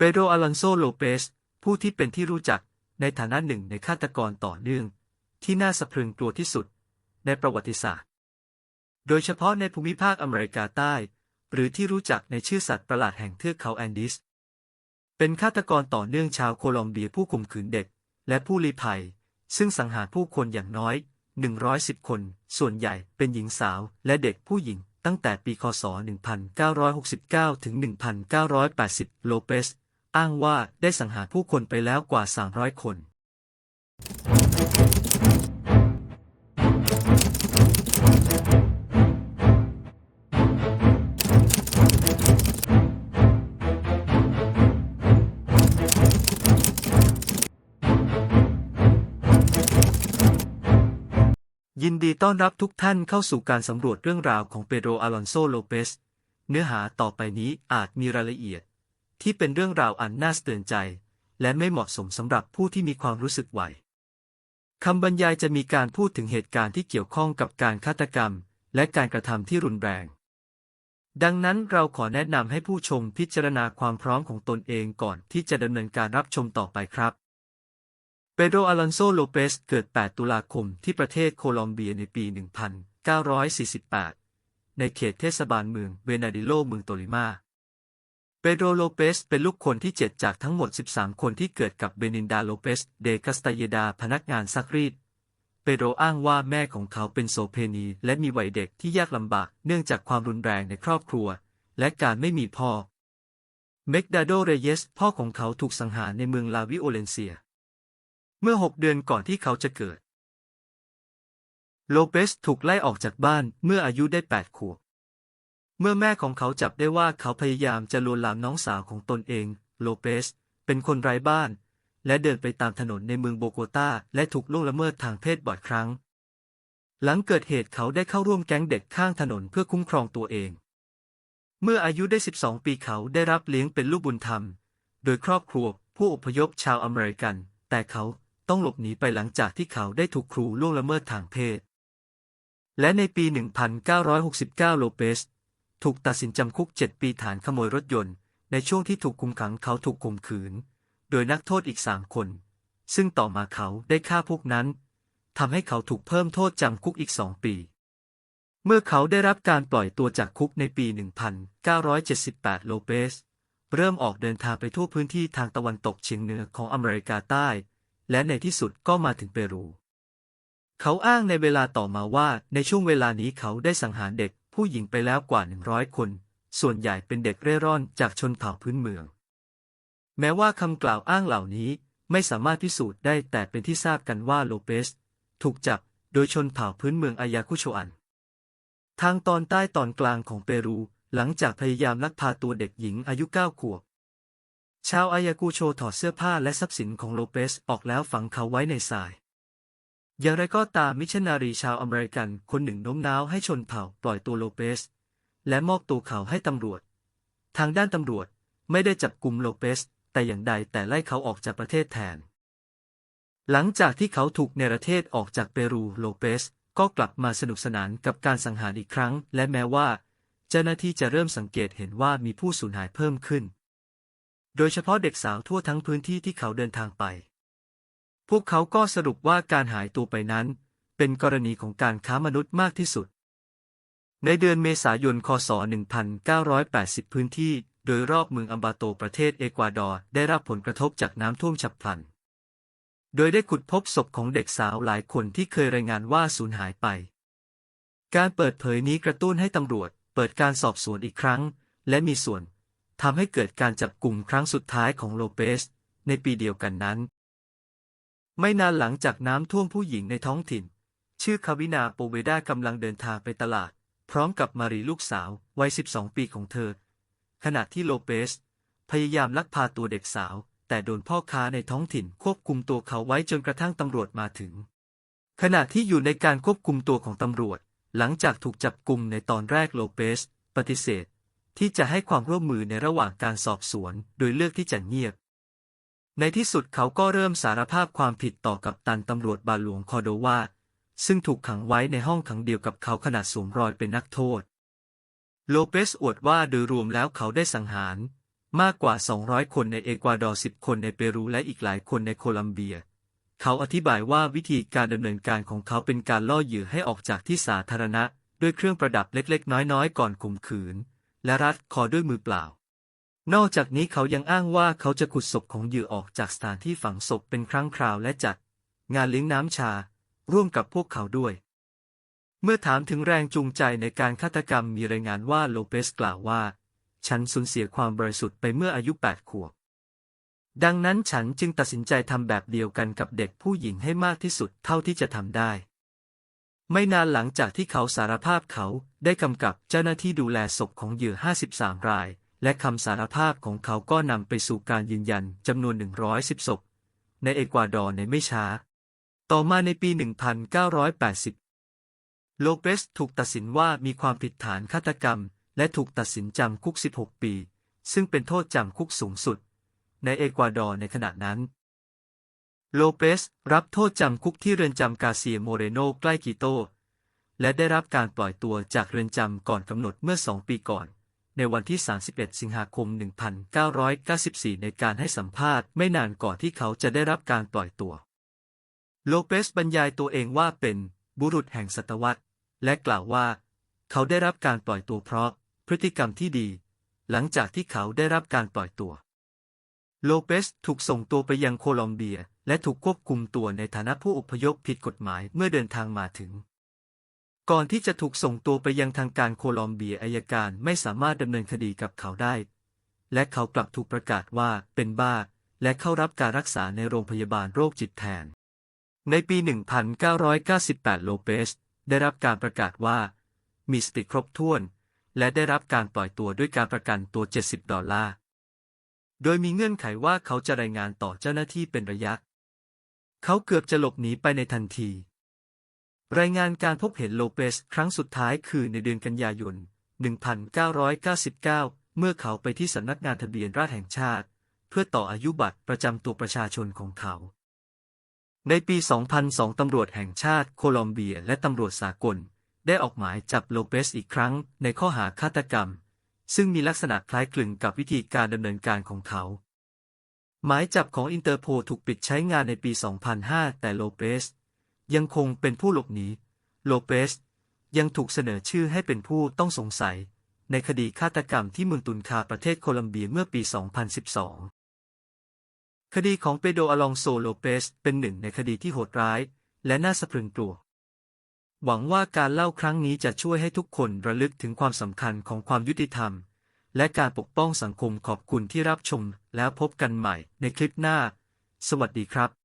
เปโดรอลอนโซโลเปสผู้ที่เป็นที่รู้จักในฐานะหนึ่งในฆาตกรต่อเนื่อง ที่น่าสะพรึงกลัวที่สุดในประวัติศาสตร์ โดยเฉพาะในภูมิภาคอเมริกาใต้ หรือที่รู้จักในชื่อสัตว์ประหลาดแห่งเทือกเขาแอนดิส เป็นฆาตกรต่อเนื่องชาวโคลอมเบียผู้ข่มขืนเด็ก และผู้ลี้ภัย ซึ่งสังหารผู้คนอย่างน้อย 110 คน ส่วนใหญ่เป็นหญิงสาวและเด็กผู้หญิงตั้งแต่ปีคศ 1969 ถึง 1980 โลเปส อ้างว่าได้สังหารผู้คนไปแล้วกว่า 300 คนยินดีต้อนรับทุกท่านเข้าสู่การสำรวจเรื่องราวของเปโดรอลอนโซโลเปส เนื้อหาต่อไปนี้อาจมีรายละเอียด ที่เป็นเรื่องราวอันน่าสะเตือนใจ และไม่เหมาะสมสำหรับผู้ที่มีความรู้สึกไหวคำบรรยายจะมีการพูดถึงเหตุการณ์ที่เกี่ยวข้องกับการฆาตกรรม และการกระทำที่รุนแรง ดังนั้นเราขอแนะนำให้ผู้ชมพิจารณาความพร้อมของตนเองก่อนที่จะดำเนินการรับชมต่อไปครับ เปโดรอลอนโซโลเปสเกิด 8 ตุลาคมที่ประเทศโคลอมเบียในปี 1948 ในเขตเทศบาลเมืองเวนาดิโลเมืองโตลิมา เปโดรโลเปสเป็นลูกคนที่ 7 จากทั้งหมด 13 คนที่เกิดกับเบนินดาโลเปสเดกัสตาเยดาพนักงานซักรีด เปโดรอ้างว่าแม่ของเขาเป็นโสเพณีและมีวัยเด็กที่ยากลำบากเนื่องจากความรุนแรงในครอบครัว และการไม่มีพ่อ เมกดาโดเรเยส พ่อของเขาถูกสังหารในเมืองลาวิโอเลนเซีย เมื่อหกเดือนก่อนที่เขาจะเกิด โลเปสถูกไล่ออกจากบ้านเมื่ออายุได้แปดขวบ เมื่อแม่ของเขาจับได้ว่าเขาพยายามจะลวนลามน้องสาวของตนเอง โลเปส เป็นคนไร้บ้าน และเดินไปตามถนนในเมืองโบโกตาและถูกล่วงละเมิดทางเพศบ่อยครั้ง หลังเกิดเหตุเขาได้เข้าร่วมแก๊งเด็กข้างถนนเพื่อคุ้มครองตัวเอง เมื่ออายุได้ 12 ปีเขาได้รับเลี้ยงเป็นลูกบุญธรรม โดยครอบครัวผู้อพยพชาวอเมริกัน แต่เขาต้องหลบหนีไปหลังจากที่เขาได้ถูกครูล่วงละเมิดทางเพศ และในปี 1969 โลเปส ถูกตัดสินจำคุก 7 ปีฐานขโมยรถยนต์ ในช่วงที่ถูกคุมขังเขาถูกข่มขืน โดยนักโทษอีกสามคน ซึ่งต่อมาเขาได้ฆ่าพวกนั้นทำให้เขาถูกเพิ่มโทษจำคุกอีกสองปี เมื่อเขาได้รับการปล่อยตัวจากคุกในปี 1978 โลเปส เริ่มออกเดินทางไปทั่วพื้นที่ทางตะวันตกเฉียงเหนือของอเมริกาใต้ และในที่สุดก็มาถึงเปรู เขาอ้างในเวลาต่อมาว่าในช่วงเวลานี้เขาได้สังหารเด็ก ผู้หญิงไปแล้วกว่า 100 คน ส่วนใหญ่เป็นเด็กเร่ร่อนจากชนเผ่าพื้นเมือง แม้ว่าคำกล่าวอ้างเหล่านี้ไม่สามารถพิสูจน์ได้แต่เป็นที่ทราบกันว่าโลเปส ถูกจับโดยชนเผ่าพื้นเมืองอายาคุโชอัน ทางตอนใต้ตอนกลางของเปรู หลังจากพยายามลักพาตัวเด็กหญิงอายุเก้าขวบ ชาวอายากูโชถอดเสื้อผ้าและทรัพย์สินของโลเปสออกแล้วฝังเขาไว้ในทราย อย่างไรก็ตามมิชชันนารีชาวอเมริกันคนหนึ่งโน้มน้าวให้ชนเผ่าปล่อยตัวโลเปส และมอบตัวเขาให้ตำรวจ ทางด้านตำรวจไม่ได้จับกลุ่มโลเปส แต่อย่างใดแต่ไล่เขาออกจากประเทศแทน หลังจากที่เขาถูกเนรเทศออกจากเปรูโลเปส ก็กลับมาสนุกสนานกับการสังหารอีกครั้ง และแม้ว่า เจ้าหน้าที่จะเริ่มสังเกตเห็นว่ามีผู้สูญหายเพิ่มขึ้น โดยเฉพาะเด็กสาวทั่วทั้งพื้นที่ที่เขาเดินทางไป พวกเขาก็สรุปว่าการหายตัวไปนั้น เป็นกรณีของการค้ามนุษย์มากที่สุด ในเดือนเมษายน คศ 1980 พื้นที่โดยรอบเมืองอัมบาโตประเทศเอกวาดอร์ได้รับผลกระทบจากน้ำท่วมฉับพลัน โดยได้ขุดพบศพของเด็กสาวหลายคนที่เคยรายงานว่าสูญหายไป การเปิดเผยนี้กระตุ้นให้ตำรวจเปิดการสอบสวนอีกครั้ง และมีส่วนทำให้เกิดการจับกลุ่มครั้งสุดท้ายของโลเปสในปีเดียวกันนั้น ไม่นานหลังจากน้ำท่วมผู้หญิงในท้องถิ่น ชื่อคาวินาโปเวดากำลังเดินทางไปตลาด พร้อมกับมารีลูกสาว วัย 12 ปีของเธอ ขณะที่โลเปส พยายามลักพาตัวเด็กสาว แต่โดนพ่อค้าในท้องถิ่นควบคุมตัวเขาไว้จนกระทั่งตำรวจมาถึง ขณะที่อยู่ในการควบคุมตัวของตำรวจ หลังจากถูกจับกลุ่มในตอนแรกโลเปส ปฏิเสธ ที่จะให้ความร่วมมือในระหว่างการสอบสวน โดยเลือกที่จะเงียบ ในที่สุดเขาก็เริ่มสารภาพความผิดต่อกับตันตำรวจบาหลวงคอโดวาซึ่งถูกขังไว้ในห้องขังเดียวกับเขาขณะสวมรอยเป็นนักโทษ โลเปสอวดว่าโดยรวมแล้วเขาได้สังหาร มากกว่า 200 คนในเอกวาดอร์10 คนในเปรูและอีกหลายคนในโคลัมเบีย เขาอธิบายว่าวิธีการดำเนินการของเขาเป็นการล่อเหยื่อให้ออกจากที่สาธารณะ ด้วยเครื่องประดับเล็กๆ น้อยๆ ก่อนข่มขืน และรัดคอด้วยมือเปล่า นอกจากนี้เขายังอ้างว่าเขาจะขุดศพของเหยื่อออกจากสถานที่ฝังศพเป็นครั้งคราวและจัด งานเลี้ยงน้ำชา ร่วมกับพวกเขาด้วย เมื่อถามถึงแรงจูงใจในการฆาตกรรมมีรายงานว่าโลเปสกล่าวว่า ฉันสูญเสียความบริสุทธิ์ไปเมื่ออายุ 8 ขวบ ดังนั้นฉันจึงตัดสินใจทำแบบเดียวกันกับเด็กผู้หญิงให้มากที่สุดเท่าที่จะทำได้ ไม่นานหลังจากที่เขาสารภาพเขาได้กำกับเจ้าหน้าที่ดูแลศพของเหยื่อ 53 ราย และคำสารภาพของเขาก็นำไปสู่การยืนยันจำนวน 110 ศพ ในเอกวาดอร์ในไม่ช้า ต่อมาในปี 1980 โลเปสถูกตัดสินว่ามีความผิดฐานฆาตกรรม และถูกตัดสินจำคุก 16 ปี ซึ่งเป็นโทษจำคุกสูงสุด ในเอกวาดอร์ในขณะนั้นโลเปสรับโทษจำคุกที่เรือนจำกาเซียโมเรโนใกล้กิโต และได้รับการปล่อยตัวจากเรือนจำก่อนกำหนดเมื่อสองปีก่อน ในวันที่ 31 สิงหาคม 1994 ในการให้สัมภาษณ์ไม่นานก่อนที่เขาจะได้รับการปล่อยตัว โลเปสบรรยายตัวเองว่าเป็นบุรุษแห่งศตวรรษ และกล่าวว่า เขาได้รับการปล่อยตัวเพราะพฤติกรรมที่ดี หลังจากที่เขาได้รับการปล่อยตัว โลเปสถูกส่งตัวไปยังโคลอมเบีย และถูกควบคุมตัวในฐานะผู้อพยพผิดกฎหมายเมื่อเดินทางมาถึง ก่อนที่จะถูกส่งตัวไปยังทางการโคลอมเบียอายการไม่สามารถดำเนินคดีกับเขาได้ และเขากลับถูกประกาศว่าเป็นบ้า และเข้ารับการรักษาในโรงพยาบาลโรคจิตแทน ในปี 1998 โลเปสได้รับการประกาศว่า มีสติครบถ้วน และได้รับการปล่อยตัวด้วยการประกันตัว 70 ดอลลาร์ โดยมีเงื่อนไขว่าเขาจะรายงานต่อเจ้าหน้าที่เป็นระยะ เขาเกือบจะหลบหนีไปในทันที รายงานการพบเห็นโลเปสครั้งสุดท้ายคือในเดือนกันยายน 1999 เมื่อเขาไปที่สำนักงานทะเบียนราษฎรแห่งชาติ เพื่อต่ออายุบัตรประจำตัวประชาชนของเขา ในปี 2002 ตำรวจแห่งชาติโคลอมเบียและตำรวจสากล ได้ออกหมายจับโลเปสอีกครั้งในข้อหาฆาตกรรม ซึ่งมีลักษณะคล้ายคลึงกับวิธีการดำเนินการของเขาหมายจับของอินเตอร์โพถูกปิดใช้งานในปี 2005 แต่โลเปส ยังคงเป็นผู้หลบหนี โลเปสยังถูกเสนอชื่อให้เป็นผู้ต้องสงสัย ในคดีฆาตกรรมที่เมืองตุนคาประเทศโคลัมเบียเมื่อปี 2012 คดีของเปโดอลองโซโลเปสเป็นหนึ่งในคดีที่โหดร้าย และน่าสะพรึงกลัว หวังว่าการเล่าครั้งนี้จะช่วยให้ทุกคนระลึกถึงความสำคัญของความยุติธรรม และการปกป้องสังคมขอบคุณที่รับชม แล้วพบกันใหม่ในคลิปหน้า สวัสดีครับ